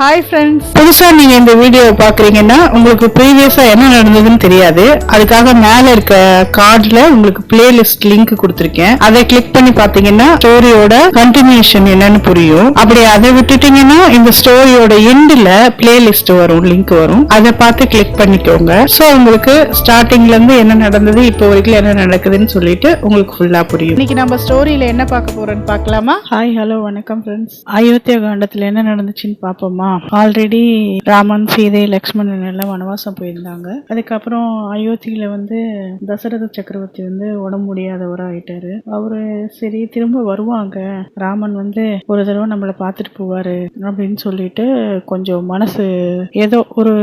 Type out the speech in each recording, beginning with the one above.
Hi friends புதுசா நீங்க இந்த வீடியோ பாக்குறீங்கன்னா உங்களுக்கு ப்ரீவியஸா என்ன நடந்ததுன்னு தெரியாது. அதுக்காக மேல இருக்க கார்டுல உங்களுக்கு பிளேலிஸ்ட் லிங்க் கொடுத்துருக்கேன். அதை கிளிக் பண்ணி பாத்தீங்கன்னா ஸ்டோரியோட கண்டினியூஷன் என்னன்னு புரியும். அப்படி அதை விட்டுட்டீங்கன்னா இந்த ஸ்டோரியோட எண்டில் பிளேலிஸ்ட் வரும் லிங்க் வரும். அதை பார்த்து கிளிக் பண்ணிக்கோங்க. ஸோ உங்களுக்கு ஸ்டார்டிங்ல இருந்து என்ன நடந்தது இப்போ வரைக்கும் என்ன நடக்குதுன்னு சொல்லிட்டு உங்களுக்கு ஃபுல்லா புரியும். இன்னைக்கு நம்ம ஸ்டோரியில என்ன பார்க்க போறோம்னு பார்க்கலாமா? ஹாய் ஹலோ வணக்கம் ஃப்ரெண்ட்ஸ் அயோத்தியா காண்டத்துல என்ன நடந்துச்சுன்னு பார்ப்போமா? ஆல்ரெடி ராமன் சீதை லக்ஷ்மணன் எல்லாம் வனவாசம் போயிருந்தாங்க. அதுக்கப்புறம் அயோத்தியில வந்து தசரத சக்கரவர்த்தி வந்து உடம்பு முடியாதவராக ஆயிட்டாரு அவரு சரி திரும்ப வருவாங்க. ராமன் வந்து ஒரு தடவை நம்மளை பார்த்துட்டு போவாரு அப்படின்னு சொல்லிட்டு கொஞ்சம் மனசு ஏதோ ஒரு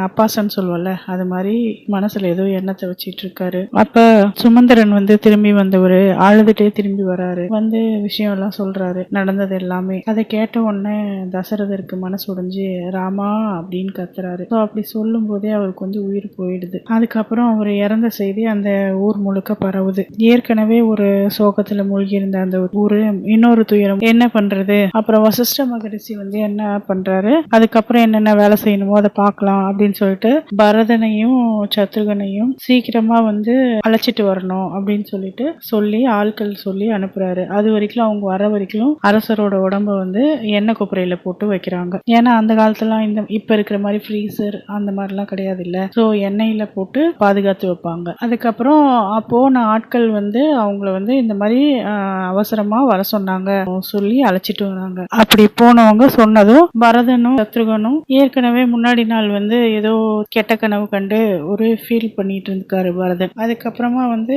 நப்பாசன்னு சொல்லுவோம்ல அது மாதிரி மனசுல ஏதோ எண்ணத்தை வச்சிட்டு இருக்காரு. அப்ப சுமந்திரன் வந்து திரும்பி வந்தவர் அழுதுட்டே திரும்பி வராரு. வந்து விஷயம் எல்லாம் சொல்றாரு நடந்தது எல்லாமே. அதை கேட்ட உடனே தசரதருக்கு மனசு உடைஞ்சு ராமா அப்படின்னு கத்துறாரு. ஸோ அப்படி சொல்லும் போதே அவருக்கு வந்து உயிர் போயிடுது. அதுக்கப்புறம் அவர் இறந்த செய்தி அந்த ஊர் முழுக்க பரவுது. ஏற்கனவே ஒரு சோகத்துல மூழ்கி இருந்த அந்த ஊரு இன்னொரு துயரம். என்ன பண்றது? அப்புறம் வசிஷ்ட மகரிஷி வந்து என்ன பண்றாரு? அதுக்கப்புறம் என்னென்ன வேலை செய்யணுமோ அதை பார்க்கலாம் அப்படின்னு சொல்லிட்டு பரதனையும் சத்ருகனையும் சீக்கிரமா வந்து அழைச்சிட்டு வரணும் அப்படின்னு சொல்லிட்டு சொல்லி ஆட்கள் சொல்லி அனுப்புறாரு. அது வரைக்கும் அவங்க வர வரைக்கும் அரசரோட உடம்ப வந்து எண்ணெய் குப்பரையில போட்டு வைக்கிறாங்க. ஏன்னா அந்த காலத்துலாம் இந்த இப்ப இருக்கிற மாதிரி ஃப்ரீசர் அந்த மாதிரிலாம் கிடையாது இல்லை ஸோ எண்ணெயில் போட்டு பாதுகாத்து வைப்பாங்க. அதுக்கப்புறம் போன ஆட்கள் வந்து அவங்கள வந்து இந்த மாதிரி அவசரமாக அவசரமா வர சொன்னாங்க. சொல்லி அழைச்சிட்டு வராங்க அப்படி போனவங்க சொன்னதும் பரதனும் சத்ருகனும் ஏற்கனவே முன்னாடி நாள் வந்து ஏதோ கெட்ட கனவு கண்டு ஒரு ஃபீல் பண்ணிட்டு இருக்காரு பரதன். அதுக்கப்புறமா வந்து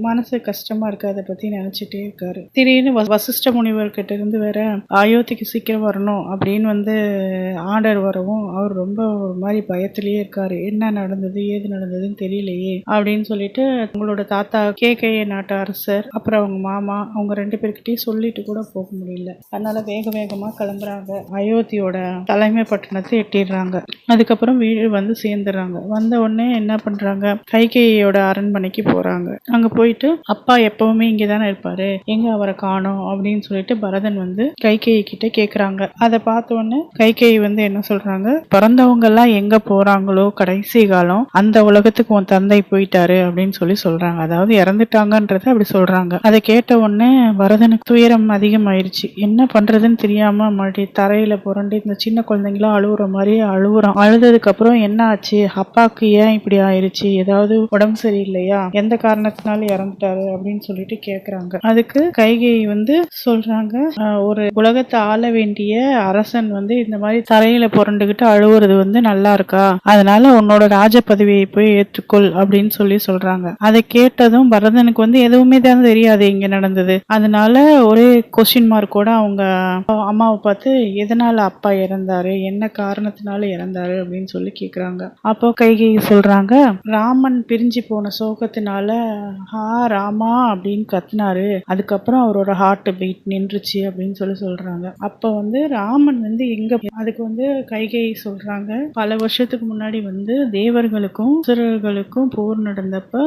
மனசு கஷ்டமா இருக்கு அதை பத்தி நினைச்சிட்டே இருக்காரு. திடீர்னு வ- வசிஷ்ட முனிவர் கிட்ட இருந்து வேற அயோத்திக்கு சீக்கிரம் வரணும் அப்படின்னு வந்து ஆர்டர் வரவும் அவர் ரொம்ப ஒரு மாதிரி பயத்திலேயே இருக்காரு. என்ன நடந்தது ஏது நடந்ததுன்னு தெரியலையே அப்படின்னு சொல்லிட்டு உங்களோட தாத்தா கே. கே. நாட்டு அரசர் அப்புறம் அவங்க மாமா அவங்க ரெண்டு பேர்கிட்டயும் சொல்லிட்டு கூட போக முடியல. அதனால வேக வேகமா கிளம்புறாங்க. அயோத்தியோட தலைமை பட்டணத்தை எட்டிடுறாங்க. அதுக்கப்புறம் வீடு வந்து சேர்ந்துடுறாங்க. வந்த உடனே என்ன பண்றாங்க? கைகேயோட அரண்மனைக்கு போறாங்க. அங்க போயிட்டு அப்பா எப்பவுமே இங்கே தானே இருப்பாரு? எங்க அவரை காணோம்? அப்படின்னு சொல்லிட்டு பரதன் வந்து கைகேயி கிட்ட கேக்குறாங்க. அதை பார்த்த உடனே கைகேயி வந்து என்ன சொல்றாங்க? பிறந்தவங்க எல்லாம் எங்க போறாங்களோ கடைசி காலம் அந்த உலகத்துக்கு உன் தந்தை போயிட்டாரு அப்படின்னு சொல்லி சொல்றாங்க. அதாவது இறந்துட்டாங்கன்றத அப்படி சொல்றாங்க. அதை கேட்ட உடனே வரதனுக்கு துயரம் அதிகமாயிருச்சு. என்ன பண்றதுன்னு தெரியாம மறுபடியும் தரையில புரண்டு இந்த சின்ன குழந்தைங்களாம் அழுகுற மாதிரி அழுகுறோம் அழுததுக்கு அப்புறம் என்ன ஆச்சு? அப்பாவுக்கு ஏன் இப்படி ஆயிருச்சு? ஏதாவது உடம்பு சரியில்லையா? எந்த காரணத்தினால இறந்துட்டாரு அப்படின்னு சொல்லிட்டு கேக்குறாங்க. அதுக்கு கைகை வந்து சொல்றாங்க ஒரு உலகத்தை ஆள வேண்டிய அரசன் வந்து இந்த மாதிரி தரையில புரண்டுகிட்டு அழுவுறது வந்து நல்லா இருக்கா? அதனால உன்னோட ராஜ பதவியை போய் ஏற்றுக்கொள் அப்படின்னு சொல்லி சொல்றாங்க. அதை கேட்டதும் பரதனுக்கு வந்து எதுவுமே தான் தெரியாது இங்க நடந்தது. அதனால ஒரே கொஸ்டின் மார்க்கோட அவங்க அம்மாவை பார்த்து எதனால அப்பா இறந்தாரு? என்ன காரணத்தினால இறந்தாரு? அப்படின்னு சொல்லி கேக்குறாங்க. அப்போ கைகை சொல்றாங்க ராமன் பிரிஞ்சு போன சோகத்தினால ஹா ராமா அப்படின்னு கத்துனாரு. அதுக்கப்புறம் அவரோட ஹார்ட் பீட் நின்றுச்சு அப்படின்னு சொல்லி சொல்றாங்க. அப்ப வந்து ராமன் வந்து எங்க அதுக்கு வந்து கைகை சொல்றாங்க. பல வருஷத்துக்கு முன்னாடி வந்து தேவர்களுக்கும் அசுரர்களுக்கும் போர் நடந்தப்ப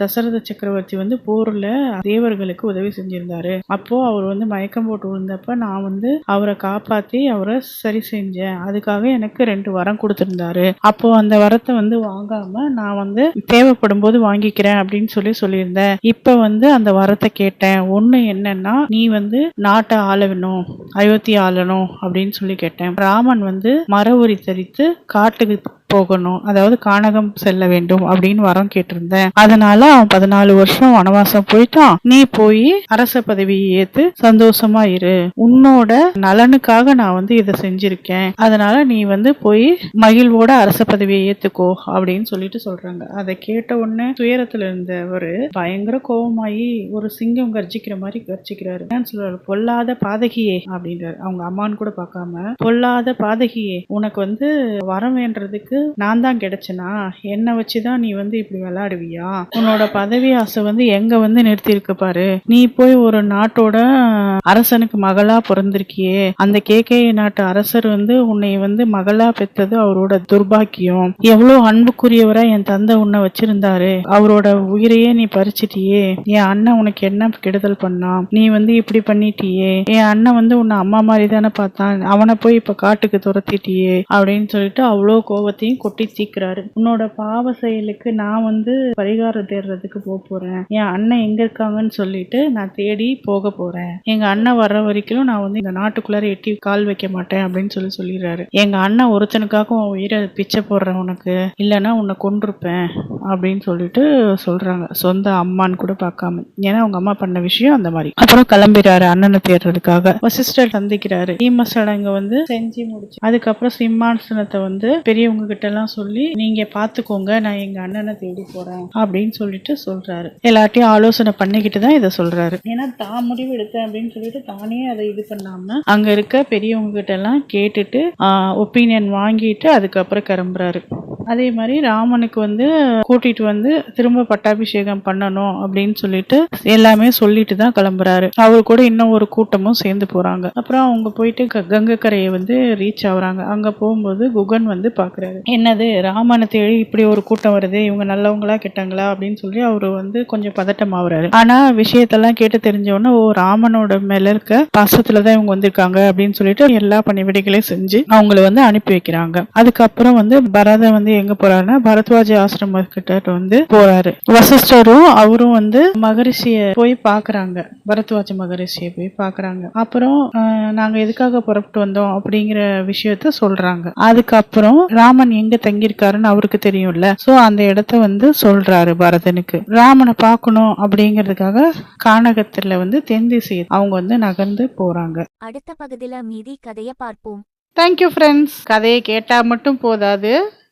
தசரத சக்கரவர்த்தி வந்து போர்ல தேவர்களுக்கு உதவி செஞ்சிருந்தாரு. அப்போ அவர் வந்து மயக்கம் போட்டு விழுந்தப்ப நான் வந்து அவரை காப்பாத்தி அவரை சரி செஞ்சேன். அதுக்காக எனக்கு ரெண்டு வரம் கொடுத்திருந்தாரு. அப்போ அந்த வரத்தை வந்து வாங்காம நான் வந்து தேவைப்படும் போது வாங்கிக்கிறேன் அப்படின்னு சொல்லி சொல்லியிருந்தேன். இப்ப வந்து அந்த வரத்தை கேட்டேன். ஒண்ணு என்னன்னா நீ வந்து நாட்டை ஆளணும் அயோத்தி ஆளணும் அப்படின்னு சொல்லி கேட்டேன். ராமன் வந்து மர உரி தரித்து காட்டுக்கு போகணும் அதாவது கானகம் செல்ல வேண்டும் அப்படின்னு வரம் கேட்டிருந்தேன். அதனால அவன் பதினாலு வருஷம் வனவாசம் போயிட்டான். நீ போய் அரச பதவியை ஏத்து சந்தோஷமா இரு. உன்னோட நலனுக்காக நான் வந்து இதை செஞ்சிருக்கேன். அதனால நீ வந்து போய் மகிழ்வோட அரச பதவியை ஏத்துக்கோ அப்படின்னு சொல்லிட்டு சொல்றாங்க. அதை கேட்ட உடனே துயரத்துல இருந்தவர் பயங்கர கோபமாயி ஒரு சிங்கம் கர்ஜிக்கிற மாதிரி கர்ஜிக்கிறாரு. சொல்றாரு பொல்லாத பாதகியே அப்படின்றாரு. அவங்க அம்மான்னு கூட பார்க்காம பொல்லாத பாதகியே உனக்கு வந்து வரம் வேண்டதுக்கு நான் தான் கிடைச்சனா? என்னை வச்சுதான் நீ வந்து இப்படி விளையாடுவியா? உன்னோட பதவி ஆசை வந்து எங்க வந்து நிறுத்தியிருக்கு பாரு. நீ போய் ஒரு நாட்டோட அரசனுக்கு மகளா பிறந்திருக்கியே. அந்த கேகே நாட்டு அரசர் வந்து உன்னை வந்து மகளா பெத்தது அவரோட துர்பாக்கியம். எவ்வளவு அன்புக்குரியவரா என் தந்தை உன்னை வச்சிருந்தாரு. அவரோட உயிரையே நீ பறிச்சிட்டியே. என் அண்ணன் உனக்கு என்ன கெடுதல் பண்ணான்? நீ வந்து இப்படி பண்ணிட்டியே. என் அண்ணன் வந்து உன்னை அம்மா மாதிரி தானே பார்த்தான். அவனை போய் இப்ப காட்டுக்கு துரத்திட்டியே அப்படின்னு சொல்லிட்டு அவ்வளோ எல்லாத்தையும் கொட்டி தீக்குறாரு உன்னோட பாவ செயலுக்கு நான் வந்து பரிகாரம் தேடுறதுக்கு போக போறேன். என் அண்ணன் எங்க இருக்காங்கன்னு சொல்லிட்டு நான் தேடி போக போறேன். எங்க அண்ணன் வர்ற வரைக்கும் நான் வந்து இந்த நாட்டுக்குள்ளார எட்டி கால் வைக்க மாட்டேன் அப்படின்னு சொல்லி சொல்லிடுறாரு. எங்க அண்ணன் ஒருத்தனுக்காக உன் உயிரை பிச்சை போடுறேன் உனக்கு. இல்லைன்னா உன்னை கொண்டிருப்பேன் அப்படின்னு சொல்லிட்டு சொல்றாங்க. சொந்த அம்மான்னு கூட பார்க்காம. ஏன்னா அவங்க அம்மா பண்ண விஷயம் அந்த மாதிரி. அப்புறம் கிளம்பிடுறாரு அண்ணனை தேடுறதுக்காக. சிஸ்டர் சந்திக்கிறாரு. ஈம சடங்கு வந்து செஞ்சு முடிச்சு. அதுக்கப்புறம் சிம்மாசனத்தை வந்து பெரியவங்க கிட்ட எல்லாம் சொல்லி நீங்க பாத்துக்கோங்க நான் எங்க அண்ணனை தேடி போறேன் அப்படின்னு சொல்லிட்டு சொல்றாரு. எல்லாத்தையும் ஆலோசனை பண்ணிக்கிட்டு தான் இதை சொல்றாரு. ஏன்னா தான் முடிவு எடுத்தேன் அப்படின்னு சொல்லிட்டு தானே அதை இது பண்ணாம அங்க இருக்க பெரியவங்க கிட்ட எல்லாம் கேட்டுட்டு ஒப்பீனியன் வாங்கிட்டு அதுக்கப்புறம் கிளம்புறாரு. அதே மாதிரி ராமனுக்கு வந்து கூட்டிட்டு வந்து திரும்ப பட்டாபிஷேகம் பண்ணணும் அப்படின்னு சொல்லிட்டு எல்லாமே சொல்லிட்டு தான் கிளம்புறாரு. அவர் கூட இன்னும் ஒரு கூட்டமும் சேர்ந்து போறாங்க. அப்புறம் அவங்க போயிட்டு க- கங்கை கரையை வந்து ரீச் ஆகுறாங்க. அங்க போகும்போது குகன் வந்து பாக்குறாரு. என்னது ராமனை தேடி இப்படி ஒரு கூட்டம் வருது இவங்க நல்லவங்களா கெட்டாங்களா அப்படின்னு சொல்லி அவரு வந்து கொஞ்சம் பதட்டம் ஆகுறாரு. ஆனா விஷயத்தெல்லாம் கேட்டு தெரிஞ்சவொன்னே ஓ ராமனோட மேல இருக்க பாசத்துலதான் இவங்க வந்திருக்காங்க அப்படின்னு சொல்லிட்டு எல்லா பணிவிடைகளையும் செஞ்சு அவங்கள வந்து அனுப்பி வைக்கிறாங்க. அதுக்கப்புறம் வந்து பரத வந்து எங்க போறாருன்னா பரத்வாஜ ஆசிரம கிட்ட வந்து போறாரு. வசிஷ்டரும் அவரும் வந்து மகரிஷிய போய் பாக்குறாங்க. பரத்வாஜ மகரிஷிய போய் பாக்குறாங்க. அப்புறம் நாங்க எதுக்காக புறப்பட்டு வந்தோம் அப்படிங்கிற விஷயத்த சொல்றாங்க. அதுக்கப்புறம் ராமன் எங்க தங்கியிருக்காருன்னு அவருக்கு தெரியும்ல. சோ அந்த இடத்த வந்து சொல்றாரு பரதனுக்கு. ராமனை பார்க்கணும் அப்படிங்கிறதுக்காக கானகத்துல வந்து தென் திசை அவங்க வந்து நகர்ந்து போறாங்க. அடுத்த பகுதியில மீதி கதைய பார்ப்போம். தேங்க்யூ ஃப்ரெண்ட்ஸ் கதையை கேட்டால் மட்டும் போதாது.